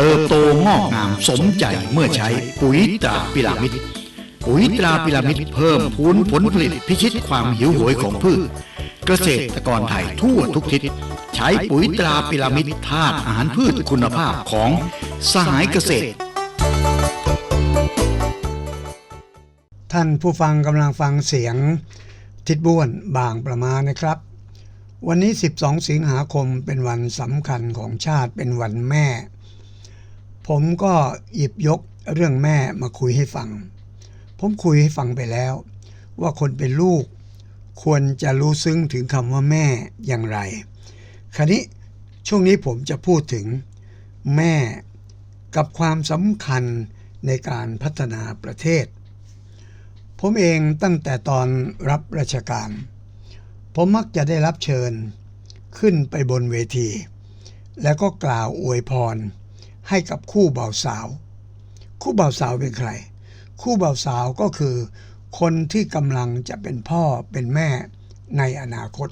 เติบโตงอกงามสมใจเมื่อใช้ปุ๋ยตราพิรามิดปุ๋ยตราพิรามิดเพิ่มพูนผลผลิตพิชิตความหิวโหยของพืช เกษตรกรไทยทั่วทุกทิศใช้ปุ๋ยตราพิรามิดธาตุอาหารพืชคุณภาพของสหายเกษตร ท่านผู้ฟังกำลังฟังเสียงทิดบ้วนบางประมาณนะครับ วันนี้ 12 สิงหาคมเป็นวันสำคัญของชาติเป็นวันแม่ ผมก็หยิบยกเรื่องแม่มาคุยให้ฟัง ผมคุยให้ฟังไปแล้ว ว่าคนเป็นลูก ควรจะรู้ซึ้งถึงคำว่าแม่อย่างไร คราวนี้ช่วงนี้ผมจะพูดถึงแม่กับความสำคัญในการพัฒนาประเทศ ผมเองตั้งแต่ตอนรับราชการ ผมมักจะได้รับเชิญขึ้นไปบนเวที แล้วก็กล่าวอวยพร ให้กับคู่บ่าวสาว คู่บ่าวสาวเป็นใคร คู่บ่าวสาวก็คือ คนที่กำลังจะเป็นพ่อเป็นแม่ในอนาคต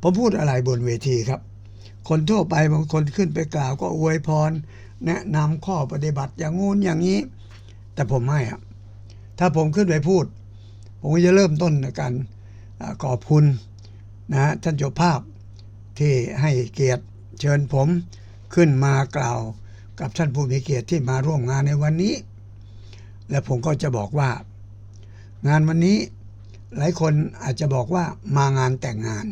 ผมพูดอะไรบนเวทีครับ คนทั่วไปบางคนขึ้นไปกล่าวก็อวยพร แนะนำข้อปฏิบัติอย่างงู้นอย่างนี้ แต่ผมไม่อะถ้าผมขึ้นไปพูด ผมก็จะเริ่มต้นในการขอบคุณนะฮะท่านเจ้าภาพที่ให้เกียรติเชิญผม ขึ้นมากล่าวกับท่านผู้มีเกียรติที่มาร่วมงานในวันนี้ และผมก็จะบอกว่า งานวันนี้หลายคนอาจจะบอกว่ามางานแต่งงาน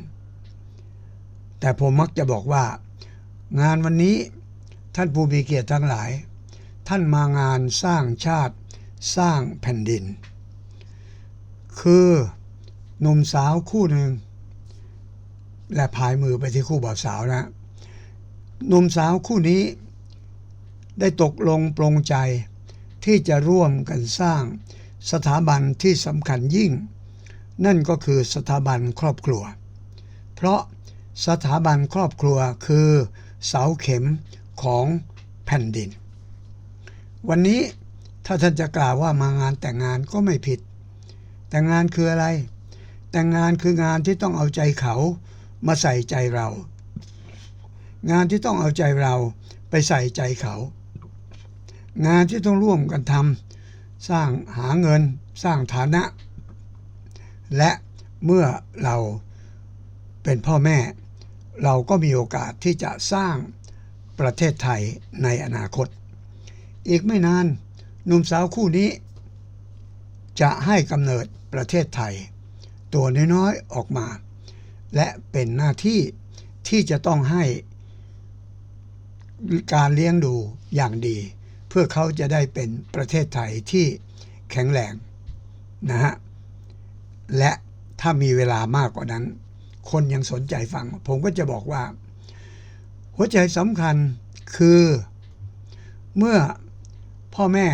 แต่ผมมักจะบอกว่า งานวันนี้ท่านผู้มีเกียรติทั้งหลาย ท่านมางานสร้างชาติสร้างแผ่นดิน คือหนุ่มสาวคู่หนึ่งและพายมือไปที่คู่บ่าวสาวนะ หนุ่มสาวคู่นี้ ได้ตกลงปรงใจ ที่จะร่วมกันสร้างสถาบันที่สำคัญยิ่ง นั่นก็คือสถาบันครอบครัว เพราะสถาบันครอบครัวคือเสาเข็มของแผ่นดิน วันนี้ถ้าท่านจะกล่าวว่ามางานแต่งงานก็ไม่ผิด แต่งงานคืออะไร แต่งงานคืองานที่ต้องเอาใจเขามาใส่ใจเรา งานที่ต้องเอาใจเราไปใส่ใจเขา งานที่ต้องร่วมกันทำสร้างหาเงินสร้างฐานะ และเมื่อเราเป็นพ่อแม่ เราก็มีโอกาสที่จะสร้างประเทศไทยในอนาคต อีกไม่นานหนุ่มสาวคู่นี้ จะให้กำเนิดประเทศไทย ตัวน้อยๆออกมา และเป็นหน้าที่ที่จะต้องให้ การเลี้ยงดูอย่างดี เพื่อเขาจะได้เป็นประเทศไทยที่แข็งแรงนะฮะและถ้ามีเวลามากกว่านั้น คนยังสนใจฟัง ผมก็จะบอกว่า หัวใจสำคัญคือ เมื่อพ่อแม่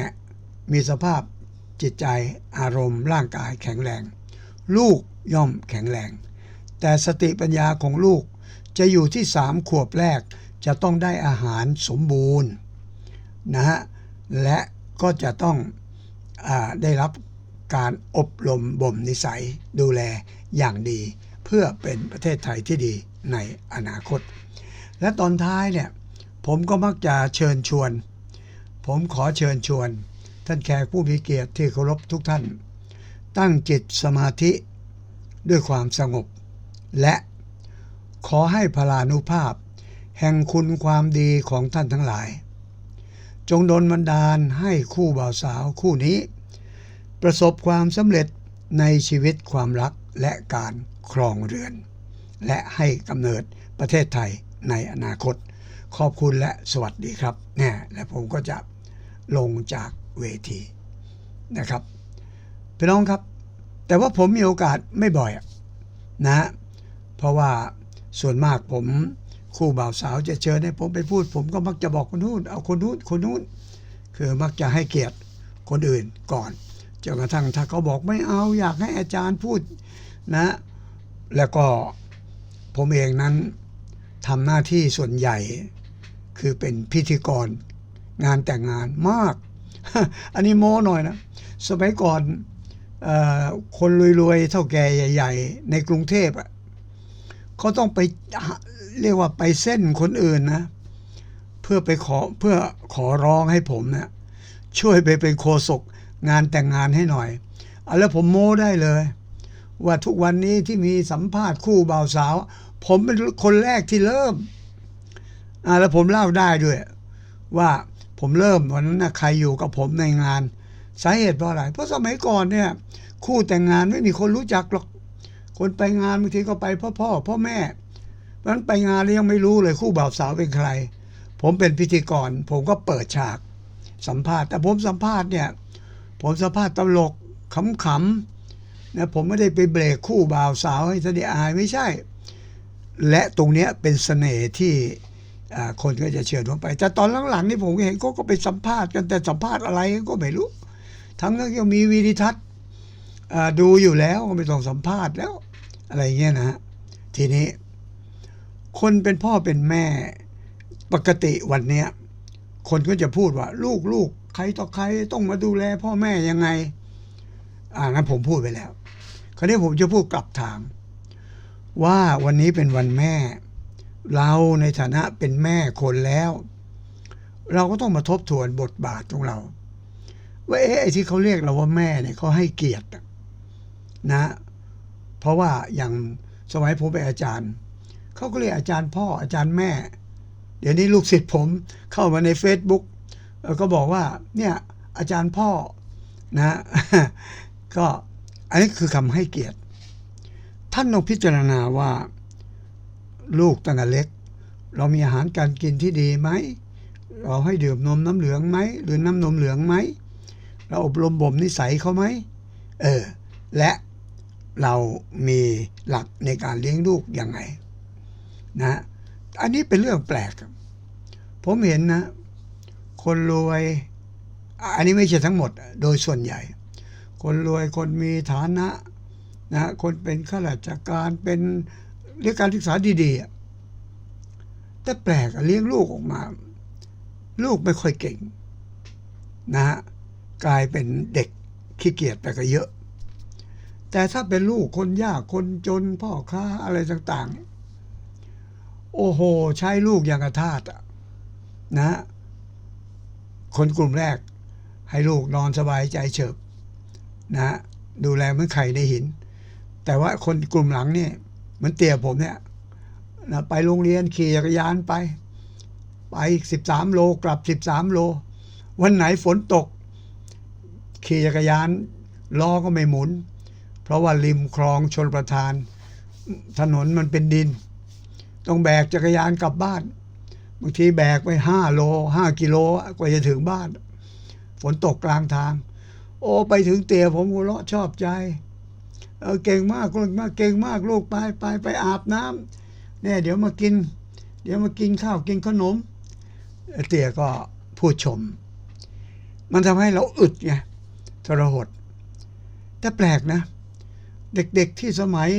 มีสภาพจิตใจอารมณ์ ร่างกายแข็งแรง ลูกย่อมแข็งแรง แต่สติปัญญาของลูกจะอยู่ที่สามขวบแรก จะต้องได้อาหารสมบูรณ์นะฮะและก็จะต้องอได้รับการอบรมบ่มนิสัยดูแลอย่างดี เพื่อเป็นประเทศไทยที่ดีในอนาคต และตอนท้ายเนี่ยผมก็มักจะเชิญชวน ผมขอเชิญชวน ท่านแขกผู้มีเกียรติที่เคารพทุกท่าน ตั้งจิตสมาธิด้วยความสงบ และขอให้พลานุภาพ แห่งคุณความดีของท่านทั้งหลาย จงดลบันดาลให้คู่บ่าวสาวคู่นี้ ประสบความสำเร็จในชีวิตความรักและการครองเรือน และให้กำเนิดประเทศไทยในอนาคต ขอบคุณและสวัสดีครับแน่และผมก็จะลงจากเวทีนะครับพี่น้องครับ แต่ว่าผมมีโอกาสไม่บ่อยนะ เพราะว่าส่วนมากผม คู่บ่าวสาวจะเชิญให้ผมไปพูด ผมก็มักจะบอกคนนู้นเอาคนนู้นคนนู้น คือมักจะให้เกียรติคนอื่นก่อนจนกระทั่งถ้าเขาบอกไม่เอาอยากให้อาจารย์พูดนะ แล้วก็ผมเองนั้นทำหน้าที่ส่วนใหญ่ คือเป็นพิธีกรงานแต่งงานมาก อันนี้โม้หน่อยนะ สมัยก่อนอคนรวยๆเท่าแก่ใหญ่ ๆ ในกรุงเทพอะ เขาต้องไปเรียกว่าไปเส้นคนอื่นนะ เพื่อไปขอเพื่อขอร้องให้ผมเนี่ยช่วยไปเป็นโคศกงานแต่งงานให้หน่อยอะแล้วผมโม้ได้เลย ว่าทุกวันนี้ที่มีสัมภาษณ์คู่บ่าวสาว ผมเป็นคนแรกที่เริ่มอ่าแล้วผมเล่าได้ด้วย ว่าผมเริ่มวันนั้นนะใครอยู่กับผมในงาน สาเหตุเพราะอะไรเพราะสมัยก่อนเนี่ย คู่แต่งงานไม่มีคนรู้จักหรอก คนไปงานบางทีก็ไปพ่อพ่อพ่อแม่เพราะนั้นไปงานแล้วยังไม่รู้เลยคู่บ่าวสาวเป็นใคร ผมเป็นพิธีกร ผมก็เปิดฉากสัมภาษณ์ แต่ผมสัมภาษณ์เนี่ย ผมสัมภาษณ์ตลกขำๆนะผมไม่ได้ไปเบรกคู่บ่าวสาวให้เสด็จอายไม่ใช่ และตรงเนี้ยเป็นเสน่ห์ที่คนก็จะเชิญผมไป แต่ตอนหลังๆนี่ผมเห็นเขาก็ไปสัมภาษณ์กันแต่สัมภาษณ์อะไรก็ไม่รู้ ทั้งนั้นยังมีวีดิทัศน์ ดูอยู่แล้วไม่ต้องสัมภาษณ์แล้ว อะไรเงี้ยนะฮะทีนี้ คนเป็นพ่อเป็นแม่ปกติวันเนี้ย คนก็จะพูดว่า ลูกลูกใครต่อใครต้องมาดูแลพ่อแม่ยังไง อ่างั้นผมพูดไปแล้ว คราวนี้ผมจะพูดกลับทาง ว่าวันนี้เป็นวันแม่ เราในฐานะเป็นแม่คนแล้ว เราก็ต้องมาทบทวนบทบาทของเราว่าเอ๊ะไอ้ที่เขาเรียกเราว่าแม่เนี่ยเขาให้เกียรติ นะ เพราะว่าอย่างสมัยผมเป็นอาจารย์ เขาก็เรียกอาจารย์พ่ออาจารย์แม่ เดี๋ยวนี้ลูกศิษย์ผมเข้ามาใน Facebook ก็บอกว่าเนี่ยอาจารย์พ่อนะก็อันนี้คือคำให้เกียรติ ท่านต้องพิจารณาว่า ลูกตั้งแต่เล็ก เรามีอาหารการกินที่ดีไหม เราให้ดื่มนมน้ำเหลืองไหม หรือน้ำนมเหลืองไหม เราอบรมบ่มนิสัยเขาไหม เออ และ เรามีหลักในการเลี้ยงลูกยังไงนะอันนี้เป็นเรื่องแปลก ผมเห็นนะ คนรวย อันนี้ไม่ใช่ทั้งหมด โดยส่วนใหญ่ คนรวยคนมีฐานะนะคนเป็นข้าราชการเป็นเรียกการศึกษาดีๆแต่แปลกเลี้ยงลูกออกมา ลูกไม่ค่อยเก่ง นะฮะกลายเป็นเด็กขี้เกียจไปก็เยอะ แต่ถ้าเป็นลูกคนยากคนจนพ่อค้าอะไรต่างๆ โอ้โห ใช้ลูกอย่างกระทาสอะนะ คนกลุ่มแรก ให้ลูกนอนสบายใจเฉิบนะ ดูแลเหมือนไข่ในหิน แต่ว่าคนกลุ่มหลังเนี่ยเหมือนเตี่ยผมเนี่ยนะไปโรงเรียนขี่จักรยานไป ไปสิบสามโลกลับสิบสามโล วันไหนฝนตก ขี่จักรยานล้อก็ไม่หมุน เพราะว่าริมคลองชนประทาน ถนนมันเป็นดิน ต้องแบกจักรยานกลับบ้าน บางทีแบกไปห้าโลห้ากิโลกว่าจะถึงบ้าน ฝนตกกลางทาง โอ้ไปถึงเตี่ยผมหัวเราะชอบใจเออเก่งมากเก่งมากเก่งมากลูกไปไปไปอาบน้ำเนี่ยเดี๋ยวมากิน เดี๋ยวมากินข้าวกินขนม เตี่ยก็พูดชม มันทำให้เราอึดไงทรหดแต่แปลกนะ เด็กๆที่สมัย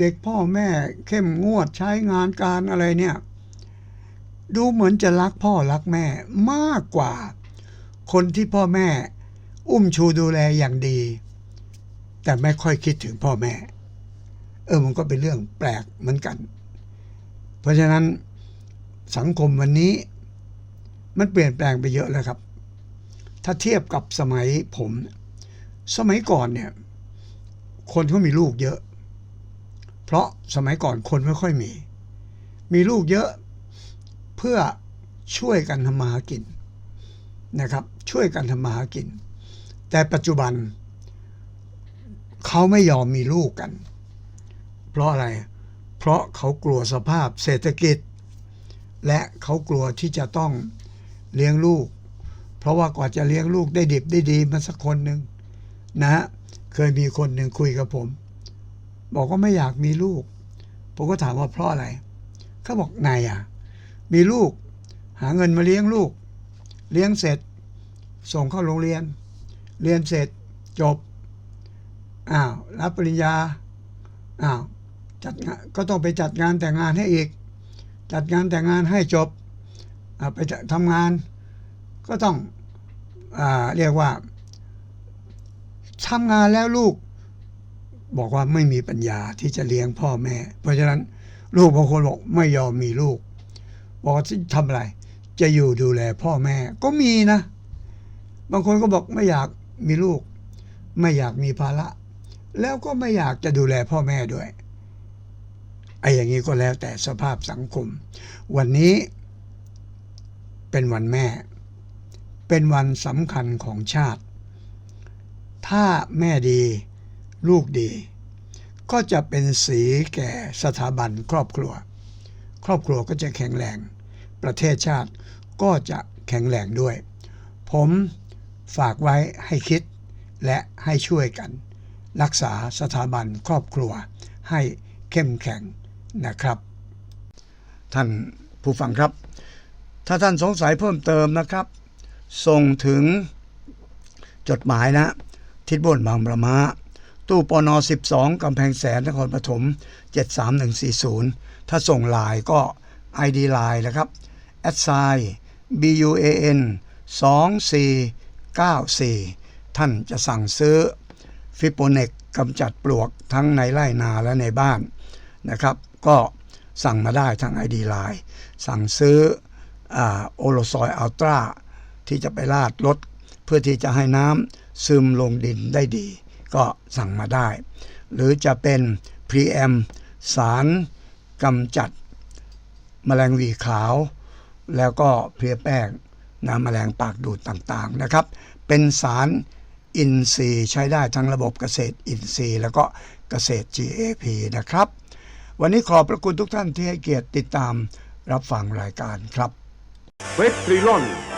เด็กๆพ่อแม่เข้มงวดใช้งานการอะไรเนี่ย ดูเหมือนจะรักพ่อรักแม่มากกว่า คนที่พ่อแม่ อุ้มชูดูแลอย่างดี แต่ไม่ค่อยคิดถึงพ่อแม่ เออมันก็เป็นเรื่องแปลกเหมือนกัน เพราะฉะนั้นสังคมวันนี้ มันเปลี่ยนแปลงไปเยอะแล้วครับ ถ้าเทียบกับสมัยผม สมัยก่อนเนี่ย คนเขามีลูกเยอะ เพราะสมัยก่อนคนไม่ค่อยมี มีลูกเยอะเพื่อช่วยกันทำมาหากินนะครับ ช่วยกันทำมาหากิน แต่ปัจจุบัน เขาไม่ยอมมีลูกกัน เพราะอะไร เพราะเขากลัวสภาพเศรษฐกิจ และเขากลัวที่จะต้องเลี้ยงลูก เพราะว่ากว่าจะเลี้ยงลูกได้ดิบได้ดีมาสักคนหนึ่งนะฮะ เคยมีคนหนึ่งคุยกับผม บอกว่าไม่อยากมีลูก ผมก็ถามว่าเพราะอะไรเขาบอกนายอะ มีลูก หาเงินมาเลี้ยงลูก เลี้ยงเสร็จ ส่งเข้าโรงเรียน เรียนเสร็จจบอ้าวรับปริญญาอ้าวจัดงานก็ต้องไปจัดงานแต่งงานให้อีก จัดงานแต่งงานให้จบไปทำงาน ก็ต้องอเรียกว่า ทำงานแล้วลูก บอกว่าไม่มีปัญญาที่จะเลี้ยงพ่อแม่ เพราะฉะนั้นลูกบางคนบอกไม่ยอมมีลูก บอกว่ทำอะไร จะอยู่ดูแลพ่อแม่ก็มีนะ บางคนก็บอกไม่อยากมีลูก ไม่อยากมีภาระ แล้วก็ไม่อยากจะดูแลพ่อแม่ด้วยไอ้อย่างนี้ก็แล้วแต่สภาพสังคม วันนี้เป็นวันแม่ เป็นวันสำคัญของชาติ ถ้าแม่ดี ลูกดี ก็จะเป็นสีแก่สถาบันครอบครัว ครอบครัวก็จะแข็งแรง ประเทศชาติก็จะแข็งแรงด้วย ผมฝากไว้ให้คิดและให้ช่วยกัน รักษาสถาบันครอบครัวให้เข้มแข็งนะครับ ท่านผู้ฟังครับ ถ้าท่านสงสัยเพิ่มเติมนะครับ ส่งถึงจดหมายนะ ทิศบนบางประมาตู้ปน12กำแพงแสนนครปฐม73140 ถ้าส่งลน์ก็ ID ไลน์นะครับแอดไซ BUAN 2494 ท่านจะสั่งซื้อฟิโปเนกกำจัดปลวกทั้งในไร่นาและในบ้านนะครับ ก็สั่งมาได้ทาง ID ไลน์สั่งซื้อโอโลซอยอัลตราที่จะไปลาดรถเพื่อที่จะให้น้ำ ซึมลงดินได้ดี ก็สั่งมาได้ หรือจะเป็นพรีแอมสารกำจัดแมลงวีขาว แล้วก็เพลียแป้งน้ำแมลงปากดูดต่างๆนะครับ เป็นสารอินทรีย์ใช้ได้ทั้งระบบเกษตรอินทรีย์ แล้วก็เกษตร GAP นะครับ วันนี้ขอบพระคุณทุกท่านที่ให้เกียรติติดตามรับฟังรายการครับเฟสตรีลอน